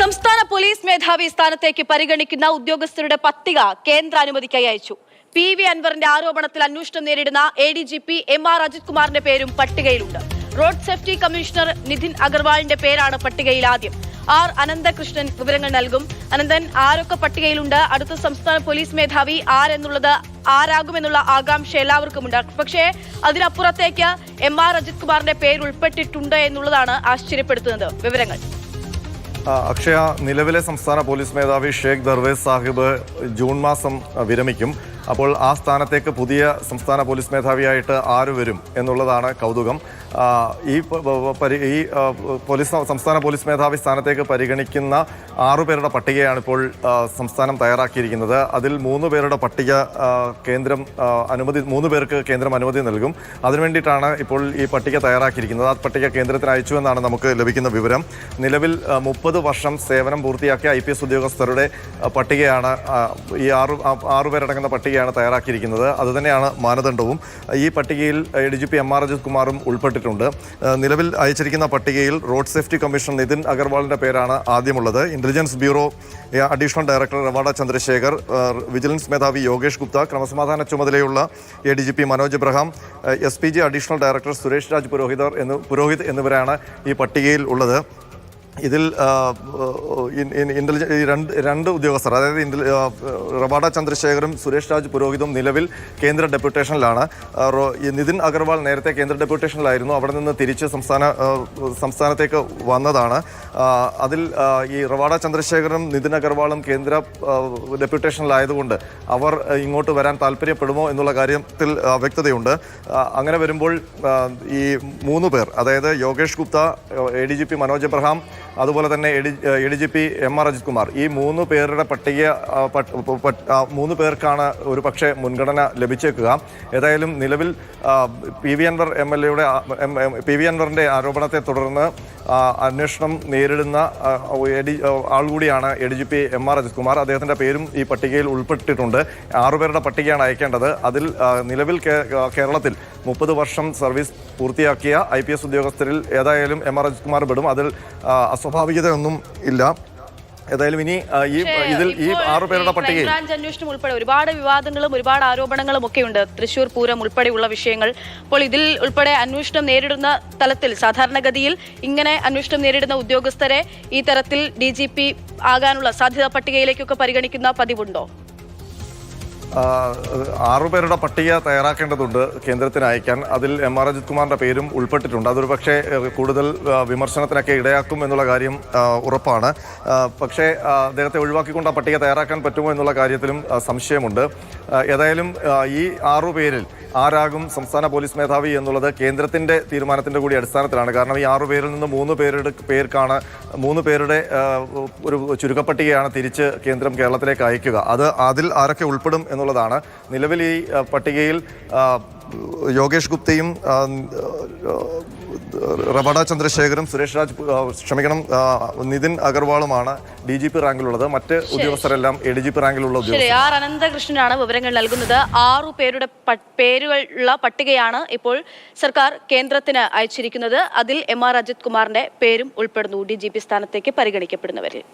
സംസ്ഥാന പോലീസ് മേധാവി സ്ഥാനത്തേക്ക് പരിഗണിക്കുന്ന ഉദ്യോഗസ്ഥരുടെ പട്ടിക കേന്ദ്ര അനുമതിക്കായി അയച്ചു. പി വി അൻവറിന്റെ ആരോപണത്തിൽ അന്വേഷണം നേരിടുന്ന A D G P M R Ajith കുമാറിന്റെ പേരും പട്ടികയിലുണ്ട്. റോഡ് സേഫ്റ്റി കമ്മീഷണർ നിതിൻ അഗർവാളിന്റെ പേരാണ് പട്ടികയിൽ ആദ്യം. ആർ അനന്തകൃഷ്ണൻ വിവരങ്ങൾ നൽകും. അനന്തൻ ആരൊക്കെ പട്ടികയിലുണ്ട്? അടുത്ത സംസ്ഥാന പോലീസ് മേധാവി ആരെന്നുള്ളത് ആരാകുമെന്നുള്ള ആകാംക്ഷ എല്ലാവർക്കുമുണ്ട് പക്ഷേ അതിനപ്പുറത്തേക്ക് എം ആർ അജിത് കുമാറിന്റെ പേര് ഉൾപ്പെട്ടിട്ടുണ്ട് എന്നുള്ളതാണ് ആശ്ചര്യപ്പെടുത്തുന്നത്. വിവരങ്ങൾ. അക്ഷയ നിലവിലെ സംസ്ഥാന പോലീസ് മേധാവി ഷേഖ് ദർവേസ് സാഹിബ് ജൂൺ മാസം വിരമിക്കും. അപ്പോൾ ആ സ്ഥാനത്തേക്ക് പുതിയ സംസ്ഥാന പോലീസ് മേധാവിയായിട്ട് ആര് വരും എന്നുള്ളതാണ് കൗതുകം. ഈ ഈ പോലീസ് സംസ്ഥാന പോലീസ് മേധാവി സ്ഥാനത്തേക്ക് പരിഗണിക്കുന്ന ആറുപേരുടെ പട്ടികയാണ് ഇപ്പോൾ സംസ്ഥാനം തയ്യാറാക്കിയിരിക്കുന്നത്. അതിൽ മൂന്ന് പേരുടെ പട്ടിക കേന്ദ്രം അനുമതി മൂന്ന് പേർക്ക് കേന്ദ്രം അനുമതി നൽകും. അതിനുവേണ്ടിയിട്ടാണ് ഇപ്പോൾ ഈ പട്ടിക തയ്യാറാക്കിയിരിക്കുന്നത്. ആ പട്ടിക കേന്ദ്രത്തിന് അയച്ചു എന്നാണ് നമുക്ക് ലഭിക്കുന്ന വിവരം. നിലവിൽ മുപ്പത് വർഷം സേവനം പൂർത്തിയാക്കിയ ഐ ഉദ്യോഗസ്ഥരുടെ പട്ടികയാണ് ഈ ആറു ആറുപേരടങ്ങുന്ന ആറുപേരടങ്ങുന്ന പട്ടികയാണ് തയ്യാറാക്കിയിരിക്കുന്നത്. അതുതന്നെയാണ് മാനദണ്ഡവും. ഈ പട്ടികയിൽ D G P M R Ajith കുമാറും ഉൾപ്പെട്ടിട്ടുണ്ട്. നിലവിൽ അയച്ചിരിക്കുന്ന പട്ടികയിൽ റോഡ് സേഫ്റ്റി കമ്മീഷൻ നിതിൻ അഗർവാളിന്റെ പേരാണ് ആദ്യമുള്ളത്. Intelligence bureau additional director Ravada Chandrasekhar vigilance മേധാവി യോഗേഷ് ഗുപ്ത ക്രമസമാധാന ചുമതലയുള്ള A D G P Manoj Abraham S P G additional director Suresh Raj പുരോഹിതർ എന്ന് പുരോഹിത് എന്നിവരാണ് ഈ പട്ടികയിൽ ഉള്ളത്. ഇതിൽ ഇന്റലിജൻ രണ്ട് രണ്ട് ഉദ്യോഗസ്ഥർ അതായത് ഇന്റൽ- ചന്ദ്രശേഖരും ചന്ദ്രശേഖറും സുരേഷ് രാജ് പുരോഹിതും നിലവിൽ കേന്ദ്ര ഡെപ്യൂട്ടേഷനിലാണ്. നിതിൻ അഗർവാൾ നേരത്തെ കേന്ദ്ര ഡെപ്യൂട്ടേഷനിലായിരുന്നു. അവിടെ നിന്ന് തിരിച്ച് സംസ്ഥാന സംസ്ഥാനത്തേക്ക് വന്നതാണ്. അതിൽ ഈ റവാഡ ചന്ദ്രശേഖറും നിതിൻ അഗർവാളും കേന്ദ്ര ഡെപ്യൂട്ടേഷനിലായതുകൊണ്ട് അവർ ഇങ്ങോട്ട് വരാൻ താല്പര്യപ്പെടുമോ എന്നുള്ള കാര്യത്തിൽ വ്യക്തതയുണ്ട്. അങ്ങനെ വരുമ്പോൾ ഈ മൂന്ന് പേർ അതായത് Yogesh Gupta A D G P Manoj Abraham അതുപോലെ തന്നെ A D G P M R Ajith Kumar. ഈ മൂന്ന് പേരുടെ പട്ടിക മൂന്ന് പേർക്കാണ് ഒരു പക്ഷേ മുൻഗണന ലഭിച്ചേക്കുക. ഏതായാലും നിലവിൽ P V Anvar M L എയുടെ പി വി അൻവറിന്റെ ആരോപണത്തെ തുടർന്ന് അന്വേഷണം നേരിടുന്ന ആൾ കൂടിയാണ് A D G P M R Ajith Kumar അദ്ദേഹത്തിന്റെ പേരും ഈ പട്ടികയിൽ ഉൾപ്പെട്ടിട്ടുണ്ട്. ആറുപേരുടെ പട്ടികയാണ് അയക്കേണ്ടത്. അതിൽ നിലവിൽ കേരളത്തിൽ മുപ്പത് വർഷം സർവീസ് പൂർത്തിയാക്കിയ ഐ ഉദ്യോഗസ്ഥരിൽ ഏതായാലും എം ആർ അജിത് കുമാർ പെടും. അതിൽ അസ്വാഭാവികതയൊന്നും ഇല്ല. ഏതായാലും ഇനി ഈ ഇതിൽ ഈ ആറു പേരുടെ പട്ടികയിൽ അന്വേഷണം ഉൾപ്പെടെ ഒരുപാട് വിവാദങ്ങളും ഒരുപാട് ആരോപണങ്ങളും ഒക്കെ ഉണ്ട് തൃശൂർ പൂരം ഉൾപ്പെടെയുള്ള വിഷയങ്ങൾ. അപ്പോൾ ഇതിൽ ഉൾപ്പെടെ അന്വേഷണം നേരിടുന്ന തലത്തിൽ സാധാരണഗതിയിൽ ഇങ്ങനെ അന്വേഷണം നേരിടുന്ന ഉദ്യോഗസ്ഥരെ ഈ തരത്തിൽ ഡി ആകാനുള്ള സാധ്യതാ പട്ടികയിലേക്കൊക്കെ പരിഗണിക്കുന്ന പതിവുണ്ടോ? ആറുപേരുടെ പട്ടിക തയ്യാറാക്കേണ്ടതുണ്ട് കേന്ദ്രത്തിന് അയക്കാൻ. അതിൽ എം ആർ അജിത് കുമാറിന്റെ പേരും ഉൾപ്പെട്ടിട്ടുണ്ട്. അതൊരു പക്ഷേ കൂടുതൽ വിമർശനത്തിനൊക്കെ ഇടയാക്കും എന്നുള്ള കാര്യം ഉറപ്പാണ്. പക്ഷേ അദ്ദേഹത്തെ ഒഴിവാക്കിക്കൊണ്ട് ആ പട്ടിക തയ്യാറാക്കാൻ പറ്റുമോ എന്നുള്ള കാര്യത്തിലും സംശയമുണ്ട്. ഏതായാലും ഈ ആറു പേരിൽ ആരാകും സംസ്ഥാന പോലീസ് മേധാവി എന്നുള്ളത് കേന്ദ്രത്തിന്റെ തീരുമാനത്തിന്റെ കൂടി അടിസ്ഥാനത്തിലാണ്. കാരണം ഈ ആറു പേരിൽ നിന്ന് മൂന്ന് പേരുടെ പേർക്കാണ് മൂന്ന് പേരുടെ ഒരു ചുരുക്കപ്പട്ടികയാണ് തിരിച്ച് കേന്ദ്രം കേരളത്തിലേക്ക് അയക്കുക. അത് അതിൽ ആരൊക്കെ ഉൾപ്പെടും എന്നുള്ളതാണ്. നിലവിൽ ഈ പട്ടികയിൽ യോഗേഷ് ഗുപ്തയും റബഡ ചന്ദ്രശേഖരും സുരേഷ് രാജ് ക്ഷമിക്കണം നിതിൻ അഗർവാളുമാണ് ഡി ജി പി റാങ്കിലുള്ളത്. മറ്റ് ഉദ്യോഗസ്ഥരെല്ലാം എ ഡി ജി പി റാങ്കിലുള്ള ആർ അനന്തകൃഷ്ണനാണ് വിവരങ്ങൾ നൽകുന്നത്. ആറു പേരുടെ പേരുകളുള്ള പട്ടികയാണ് ഇപ്പോൾ സർക്കാർ കേന്ദ്രത്തിന് അയച്ചിരിക്കുന്നത്. അതിൽ എം ആർ അജിത് കുമാറിന്റെ പേരും ഉൾപ്പെടുന്നു. ഡി ജി പി സ്ഥാനത്തേക്ക് പരിഗണിക്കപ്പെടുന്നവരിൽ.